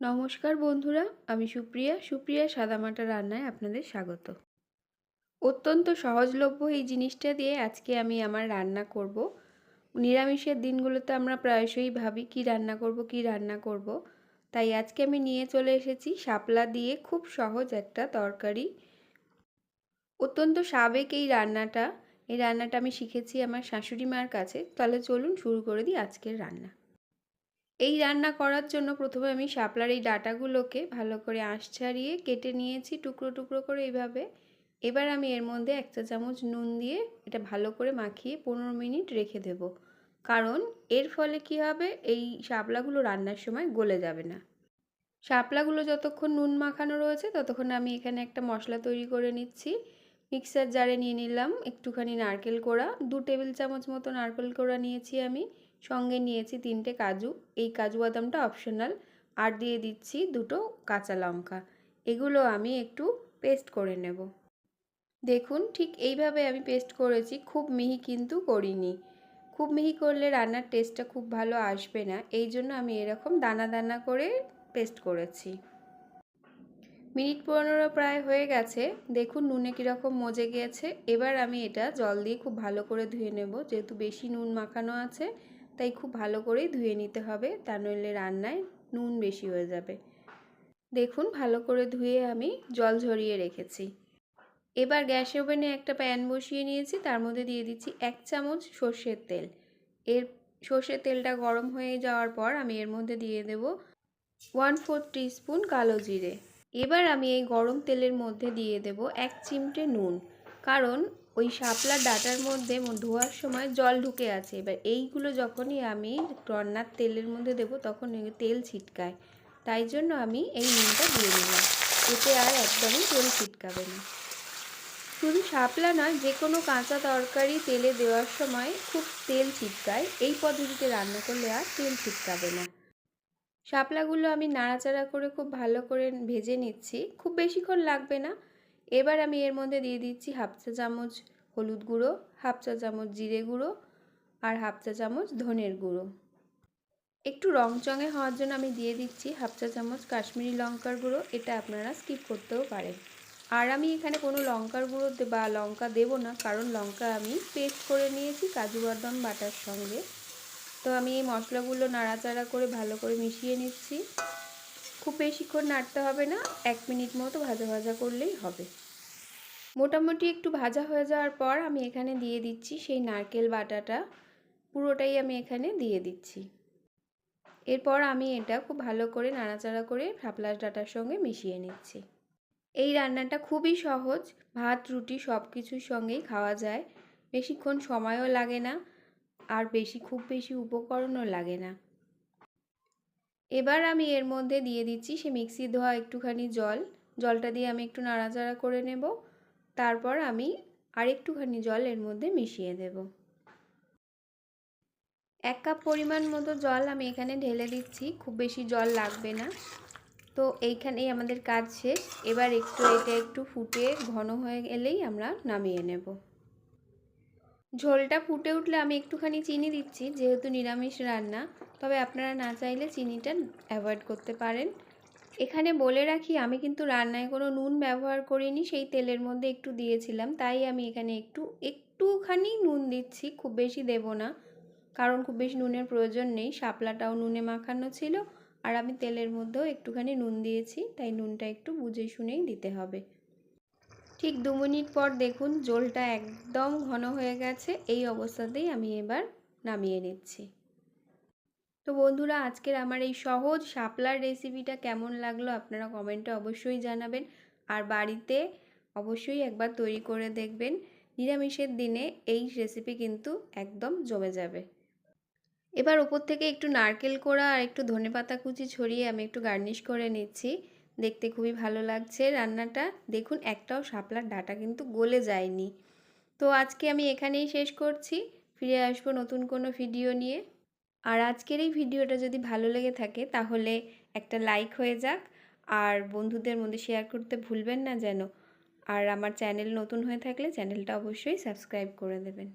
নমস্কার বন্ধুরা, আমি সুপ্রিয়া। সুপ্রিয়া সাদামাটা রান্নায় আপনাদের স্বাগত। অত্যন্ত সহজলভ্য এই জিনিসটা দিয়ে আজকে আমি আমার রান্না করব। নিরামিষের দিনগুলোতে আমরা প্রায়শই ভাবি, কি রান্না করব, কি রান্না করব। তাই আজকে আমি নিয়ে চলে এসেছি শাপলা দিয়ে খুব সহজ একটা তরকারি। অত্যন্ত সাবেক এই রান্নাটা। এই রান্নাটা আমি শিখেছি আমার শাশুড়ি মার কাছে। তাহলে চলুন শুরু করে দিই আজকের রান্না। এই রান্না করার জন্য প্রথমে আমি শাপলার এই ডাটাগুলোকে ভালো করে আঁশ ছাড়িয়ে কেটে নিয়েছি টুকরো টুকরো করে এইভাবে এবার আমি এর মধ্যে এক চা চামচ নুন দিয়ে এটা ভালো করে মাখিয়ে পনেরো মিনিট রেখে দেব। কারণ এর ফলে কি হবে? এই শাপলাগুলো রান্নার সময় গলে যাবে না। শাপলাগুলো যতক্ষণ নুন মাখানো রয়েছে ততক্ষণ আমি এখানে একটা মশলা তৈরি করে নিচ্ছি। মিক্সার জারে নিয়ে নিলাম একটুখানি নারকেল কোড়া, দু টেবিল চামচ মতো নারকেল কোড়া নিয়েছি আমি। সঙ্গে নিয়েছি তিনটে কাজু। এই কাজু বাদামটা অপশনাল আর দিয়ে দিচ্ছি দুটো কাঁচা লঙ্কা। এগুলো আমি একটু পেস্ট করে নেব। দেখুন, ঠিক এইভাবে আমি পেস্ট করেছি। খুব মিহি কিন্তু করিনি। খুব মিহি করলে রান্নার টেস্টটা খুব ভালো আসবে না। এই জন্য আমি এরকম দানা দানা করে পেস্ট করেছি। মিনিট পনেরো প্রায় হয়ে গেছে। দেখুন, নুনে কীরকম মজে গিয়েছে এবার আমি এটা জল দিয়ে খুব ভালো করে ধুয়ে নেব। যেহেতু বেশি নুন মাখানো আছে তাই খুব ভালো করেই ধুয়ে নিতে হবে। তা নইলে রান্নায় নুন বেশি হয়ে যাবে। দেখুন, ভালো করে ধুয়ে আমি জল ঝরিয়ে রেখেছি। এবার গ্যাস ওভেনে একটা প্যান বসিয়ে নিয়েছি। তার মধ্যে দিয়ে দিচ্ছি এক চামচ সর্ষের তেল। এর সর্ষের তেলটা গরম হয়ে যাওয়ার পর আমি এর মধ্যে দিয়ে দেব ওয়ান ফোর স্পুন কালো জিরে। এবার আমি এই গরম তেলের মধ্যে দিয়ে দেব এক চিমটে নুন। কারণ ওই শাপলার ডাটার মধ্যে ধোয়ার সময় জল ঢুকে আছে। এবার এইগুলো যখনই আমি রান্নার তেলের মধ্যে দেব, তখন তেল ছিটকায়। তাই জন্য আমি এই নুনটা দিয়ে নিলাম এতে আর একদমই তেল ছিটকাবে না। শুধু শাপলা নয় যে কোনো কাঁচা তরকারি তেলে দেওয়ার সময় খুব তেল ছিটকায়। এই পদ্ধতিতে রান্না করলে আর তেল ছিটকাবে না। শাপলাগুলো আমি নাড়াচাড়া করে খুব ভালো করে ভেজে নিচ্ছি। খুব বেশিক্ষণ লাগবে না। এবার আমি এর মধ্যে দিয়ে দিচ্ছি হাফ চা চামচ হলুদ গুঁড়ো, হাফ চা চামচ জিরে গুঁড়ো আর হাফ চা চামচ ধনের গুঁড়ো। একটু রং চঙে হওয়ার জন্য আমি দিয়ে দিচ্ছি হাফ চা চামচ কাশ্মীরি লঙ্কার গুঁড়ো, এটা আপনারা স্কিপ করতেও পারেন। আর আমি এখানে কোনো লঙ্কার গুঁড়ো বা লঙ্কা দেব না, কারণ লঙ্কা আমি পেস্ট করে নিয়েছি কাজু বাদাম বাটার সঙ্গে। তো আমি এই মশলাগুলো নাড়াচাড়া করে ভালো করে মিশিয়ে নিচ্ছি। খুব বেশিক্ষণ নাড়তে হবে না, এক মিনিট মতো ভাজা ভাজা করলেই হবে। মোটামুটি একটু ভাজা হয়ে যাওয়ার পর আমি এখানে দিয়ে দিচ্ছি সেই নারকেল বাটাটা। পুরোটাই আমি এখানে দিয়ে দিচ্ছি। এরপর আমি এটা খুব ভালো করে নাড়াচাড়া করে শাপলার ডাটার সঙ্গে মিশিয়ে নিচ্ছি। এই রান্নাটা খুবই সহজ। ভাত, রুটি সব কিছুর সঙ্গেই খাওয়া যায়। বেশিক্ষণ সময়ও লাগে না আর বেশি, খুব বেশি উপকরণও লাগে না। এবার আমি এর মধ্যে দিয়ে দিচ্ছি সে মিক্সি ধোয়া একটুখানি জল। জলটা দিয়ে আমি একটু নাড়াচাড়া করে নেব। তারপর আমি আর একটুখানি জল এর মধ্যে মিশিয়ে দেব। এক কাপ পরিমাণ মতো জল আমি এখানে ঢেলে দিচ্ছি, খুব বেশি জল লাগবে না। তো এইখানেই আমাদের কাজ শেষ। এবার একটু এটা একটু ফুটে ঘন হয়ে গেলেই আমরা নামিয়ে নেব। ঝোলটা ফুটে উঠলে আমি একটুখানি চিনি দিচ্ছি, যেহেতু নিরামিষ রান্না। তবে আপনারা না চাইলে চিনিটা অ্যাভয়েড করতে পারেন। এখানে বলে রাখি, আমি কিন্তু রান্নায় কোনো নুন ব্যবহার করিনি, সেই তেলের মধ্যে একটু দিয়েছিলাম। তাই আমি এখানে একটু, একটুখানি নুন দিচ্ছি, খুব বেশি দেব না। কারণ খুব বেশি নুনের প্রয়োজন নেই, শাপলাটাও নুনে মাখানো ছিল। আর আমি তেলের মধ্যেও একটুখানি নুন দিয়েছি, তাই নুনটা একটু বুঝে শুনেই দিতে হবে। ঠিক দু মিনিট পর দেখুন, জলটা একদম ঘন হয়ে গেছে, এই অবস্থাতেই আমি এবার নামিয়ে নিচ্ছি। তো বন্ধুরা, আজকের আমার এই সহজ শাপলার রেসিপিটা কেমন লাগল আপনারা কমেন্টে অবশ্যই জানাবেন। আর বাড়িতে অবশ্যই একবার তৈরি করে দেখবেন। নিরামিষের দিনে এই রেসিপি কিন্তু একদম জমে যাবে। এবার ওপর থেকে একটু নারকেল কোড়া আর একটু ধনে পাতা কুচি ছড়িয়ে আমি একটু গার্নিশ করে নিচ্ছি। দেখতে খুবই ভালো লাগছে রান্নাটা। দেখুন, একটাও শাপলার ডাটা কিন্তু গলে যায়নি। তো আজকে আমি এখানেই শেষ করছি। ফিরে আসব নতুন কোনো ভিডিও নিয়ে। আর আজকের এই ভিডিওটা যদি ভালো লেগে থাকে, তাহলে একটা লাইক হয়ে যাক। আর বন্ধুদের মধ্যে শেয়ার করতে ভুলবেন না যেন। আর আমার চ্যানেল নতুন হয়ে থাকলে চ্যানেলটা অবশ্যই সাবস্ক্রাইব করে দেবেন।